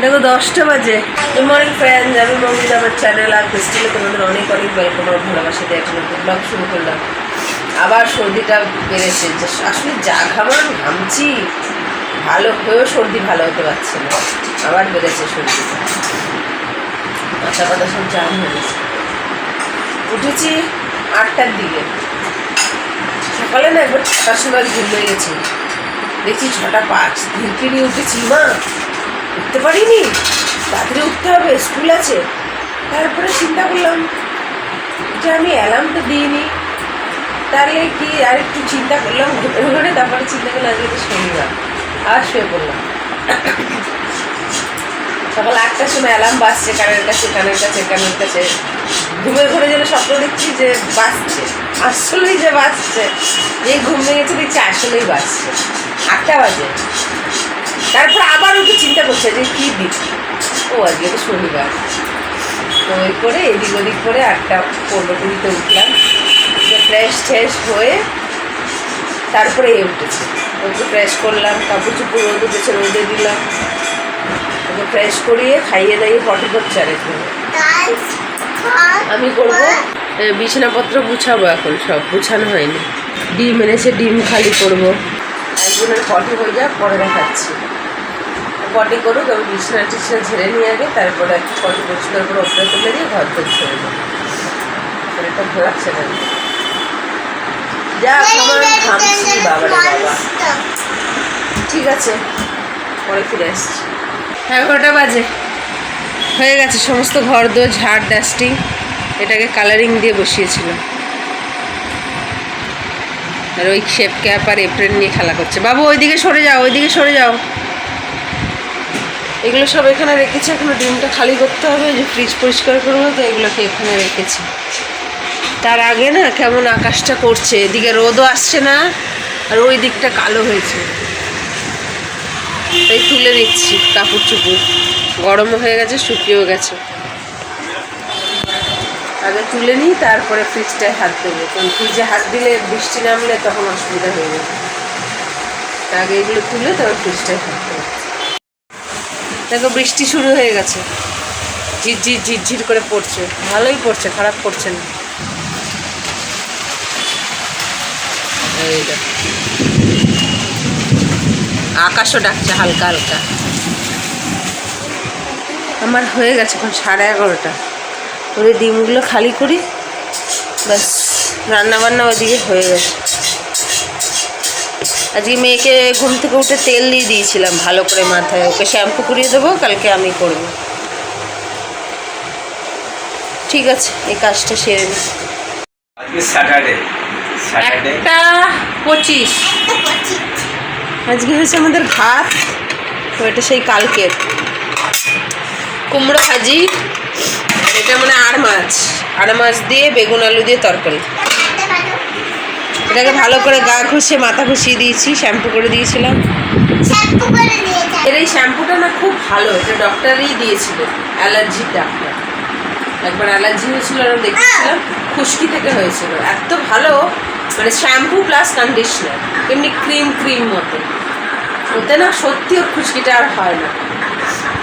দেখো দশটা বাজে। গুড মর্নিং ফ্রেন্ড আমি মঙ্গিত আমার চ্যানেল আর ক্রিস্টিনে তোমাদের অনেক অনেক ওয়েলকাম আমার ভালোবাসা দিয়ে একটা নতুন ব্লগ শুরু করলাম। আবার সর্দিটা বেড়েছে। আসলে যা খাবার ঘামছি। ভালো হয়েও সর্দি ভালো হতে পারছে না। আবার বেড়েছে সর্দিটা। মাথা পাতা সব জাম হয়ে গেছে। উঠেছি আটটার দিকে। সকালে না একবার ছটার সময় ঘুম হয়ে গেছি। দেখছি ছটা পাঁচ। ধীরকিরি উঠেছি, মা। উঠতে পারিনি। তাড়াতাড়ি উঠতে হবে, স্কুল আছে। তারপরে চিন্তা করলাম যে আমি অ্যালার্ম তো দিইনি। তাহলে কি আর একটু চিন্তা করলাম, ঘুরে ঘুরে তারপরে চিন্তা করলাম, আজকে তো শনিবার। আর শুয়ে পড়লাম। সকাল আটটার সময় অ্যালার্ম বাজছে কানের কাছে কানের কাছে কানের কাছে ঘুমের ঘরে যেন স্বপ্ন দেখছি যে বাজছে, আসলেই যে বাজছে। যে ঘুম ভেঙেছে দেখছি আসলেই বাজছে। আটটা বাজে। তারপর আবার উঠে চিন্তা করছে যে কী দিক ও আজকে তো শনিবার। তো ওই করে এদিক ওদিক করে আটটা পনেরো কুড়িতে উঠলাম। ফ্রেশ ট্রেশ হয়ে তারপরে এ উঠেছে। ওকে ফ্রেশ করলাম, কাপড় চুপড় রোদ উঠেছে, রোদে দিলাম। ওকে ফ্রেশ করিয়ে খাইয়ে দাইয়ে পটি করছে আর আমি করব বিছানাপত্র গুছাবো এখন, সব গুছানো হয়নি। ডিম এনেছে, ডিম খালি করব। একজনের পটি হয়ে যাক পরে দেখাচ্ছি। পটি করুক আমি বিছানা টিছনা ঝেড়ে নিয়ে আগে তারপরে একটু পটি পরিষ্কার করে ওপরে তুলে দিয়ে ঘর তো ছেড়ে দেবো। শরীরটা ভালো লাগছে না যা খাবার ঘামছি বাবা। বাবা ঠিক আছে পরে ফিরে আসছি। এগারোটা বাজে? হয়ে গেছে সমস্ত ঘর দোর ঝাড় ডাস্টিং এটাকে কালারিং দিয়ে বসিয়েছিলাম। আর ওই শেপ ক্যাপ আর এপ্রেন নিয়ে খেলা করছে। বাবু, ওইদিকে সরে যাও, ওইদিকে সরে যাও। এগুলো সব এখানে রেখেছি, এখনও ডিমটা খালি করতে হবে, যে ফ্রিজ পরিষ্কার করব তো, এগুলোকে এখানে রেখেছি। তার আগে না কেমন আকাশটা করছে, এদিকে রোদও আসছে না, আর ওই দিকটা কালো হয়েছে। তাই তুলে নিচ্ছি, কাপড় চুপুর গরমও হয়ে গেছে, শুকিয়েও গেছে। আগে তুলে নিই, তারপরে ফ্রিজটায় হাত দেবো। কারণ ফ্রিজে হাত দিলে বৃষ্টি নামলে তখন অসুবিধা হয়ে যাবে। আগে এগুলো তুলে তারপর ফ্রিজটায় হাত দেবো। দেখো, বৃষ্টি শুরু হয়ে গেছে। ঝিরঝির ঝিরঝির করে পড়ছে। ভালোই পড়ছে, খারাপ পড়ছে না। আকাশও ডাকছে হালকা হালকা। আমার হয়ে গেছে এখন সাড়ে এগারোটা। ওই ডিমগুলো খালি করি। ব্যাস রান্না বান্না ওদিকে হয়ে গেছে। আজকে মেয়েকে ঘুম থেকে উঠে তেল দিয়ে দিয়েছিলাম ভালো করে মাথায়। ওকে শ্যাম্পু করিয়ে দেবো কালকে আমি করব। ঠিক আছে এই কাজটা সেরে নিই স্যাটারডে একটা পঁচিশ। আজকে হয়েছে আমাদের ভাত তো এটা সেই কালকের। কুমড়ো ভাজি। এটা মানে আড় মাছ। আড় মাছ দিয়ে বেগুন আলু দিয়ে তরকারি। এটাকে ভালো করে গা ঘষে, মাথা ঘষিয়ে দিয়েছি, শ্যাম্পু করে দিয়েছিলাম। এর এই শ্যাম্পুটা না খুব ভালো, এটা ডক্টরই দিয়েছিল, অ্যালার্জি ডাক্তার। একবার অ্যালার্জি হয়েছিল আর দেখেছিলাম, খুশকি থেকে হয়েছিল। এত ভালো মানে শ্যাম্পু প্লাস কন্ডিশনার, এমনি ক্রিম ক্রিম মতো। ওতে না সত্যি ওর খুশকিটা আর হয় না।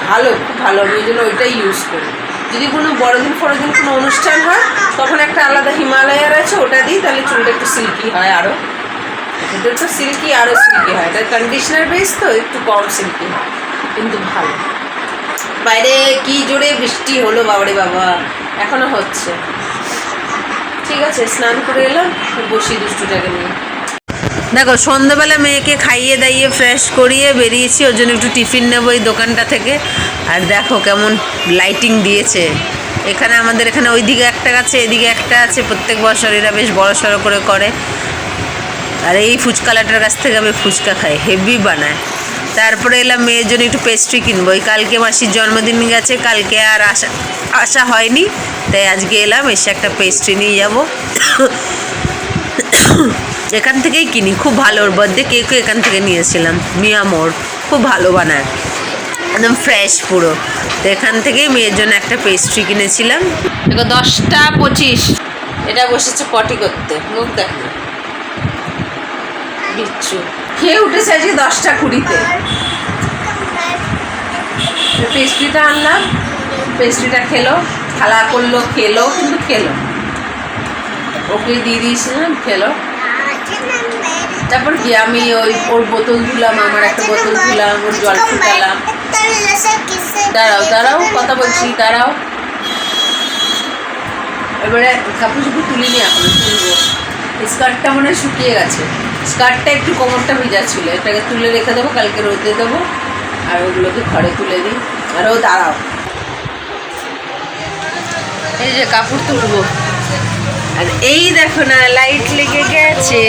ভালো, খুব ভালো, আমি ওই জন্য ওইটাই ইউজ করি। যদি কোনো বড়দিন ফড়দিন কোনো অনুষ্ঠান হয়, তখন একটা আলাদা হিমালয়ার আছে, ওটা দিই, তাহলে চুলটা একটু সিল্কি হয় আরও তো সিল্কি আরও সিল্কি হয়। তাই কন্ডিশনার বেস তো, একটু কম সিল্কি হয়, কিন্তু ভালো। বাইরে কি জোরে বৃষ্টি হলো, বাবারে বাবা, এখনও হচ্ছে। ঠিক আছে, স্নান করে এলাম, বসি দুষ্টুটাকে নিয়ে। দেখো, সন্ধ্যাবেলা মেয়েকে খাইয়ে দাইয়ে ফ্রেশ করিয়ে বেরিয়েছি, ওর জন্য একটু টিফিন নেব এই দোকানটা থেকে। আর দেখো কেমন লাইটিং দিয়েছে। এখানে আমাদের এখানে ওইদিকে একটা আছে, এদিকে একটা আছে। প্রত্যেক বছর এরা বেশ বড় সড়ো করে করে। আর এই ফুচকালাটার কাছ থেকে আমি ফুচকা খাই, হেভি বানায়। তারপরে এলাম মেয়ের জন্য একটু পেস্ট্রি কিনবো। ওই কালকে মাসির জন্মদিন গেছে, কালকে আর আসা আসা হয়নি। তাই আজকে এলাম, এসে একটা পেস্ট্রি নিয়ে যাব। এখান থেকেই কিনি। খুব ভালো ওর বার্থডে কেকও এখান থেকে নিয়েছিলাম। মিয়া মোড় খুব ভালো বানায়। একদম ফ্রেশ পুরো। তো এখান থেকেই মেয়ের জন্য একটা পেস্ট্রি কিনেছিলাম। দেখো, দশটা পঁচিশ। এটা বসেছে পটি করতে। মুখ দেখো বিচ্ছু। খেয়ে উঠেছে আজকে দশটা কুড়িতে। পেস্ট্রিটা আনলাম। পেস্ট্রিটা খেলো। খালা করল, খেলো, কিন্তু খেলো ওকে দিয়ে দিয়েছিলাম, খেলো। তারপর কি আমি ওই ওর বোতল ধুলাম, আমার একটা বোতল ধুলাম, ওর জল ফুটালাম। দাঁড়াও দাঁড়াও, কথা বলছি, দাঁড়াও। এবারে কাপড় চুপড় তুলিনি এখন, তুলবো। স্কার্টটা মনে শুকিয়ে গেছে। স্কার্টটা একটু কোমরটা ভিজা ছিল, এটাকে তুলে রেখে দেবো, কালকে রোদে দেবো, আর ওগুলোকে ঘরে তুলে দিই। আর ও, দাঁড়াও। এই যে কাপড় তুলবো। আর এই দেখো না লাইট লেগে গেছে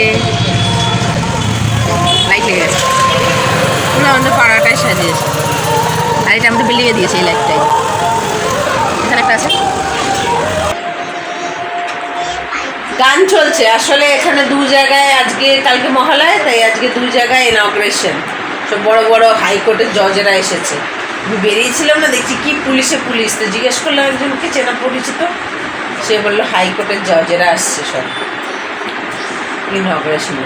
লাইট লেগে গেছে আমাদের পাড়াটাই সাজিয়েছে। আর এটা আমাদের বিলিয়ে দিয়েছে এই লাইটটাই এখানে একটা আছে। গান চলছে। আসলে এখানে দু জায়গায় আজকে, কালকে মহালয়, তাই আজকে দু জায়গায় ইনগ্রেশন সব বড় বড় হাইকোর্টের জজেরা এসেছে। আমি বেরিয়েছিলাম না, দেখছি কি পুলিশে পুলিশ। তো জিজ্ঞেস করলাম একজনকে, চেনা পরিচিত। সে বলল হাইকোর্টের জজেরা আসছে সব। ইনগ্রেশনে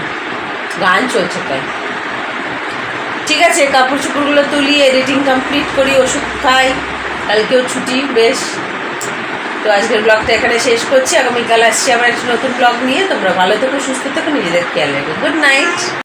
গান চলছে তাই। ঠিক আছে, কাপড় চোপড়গুলো তুলি এডিটিং কমপ্লিট করি, ওষুধ খাই, কালকেও ছুটি, বেশ। তো আজকের ব্লগটা এখানে শেষ করছি, আগামীকাল আসছি আমার একটা নতুন ব্লগ নিয়ে। তোমরা ভালো থেকো, সুস্থ থেকো, নিজেদের খেয়াল রাখবে গুড নাইট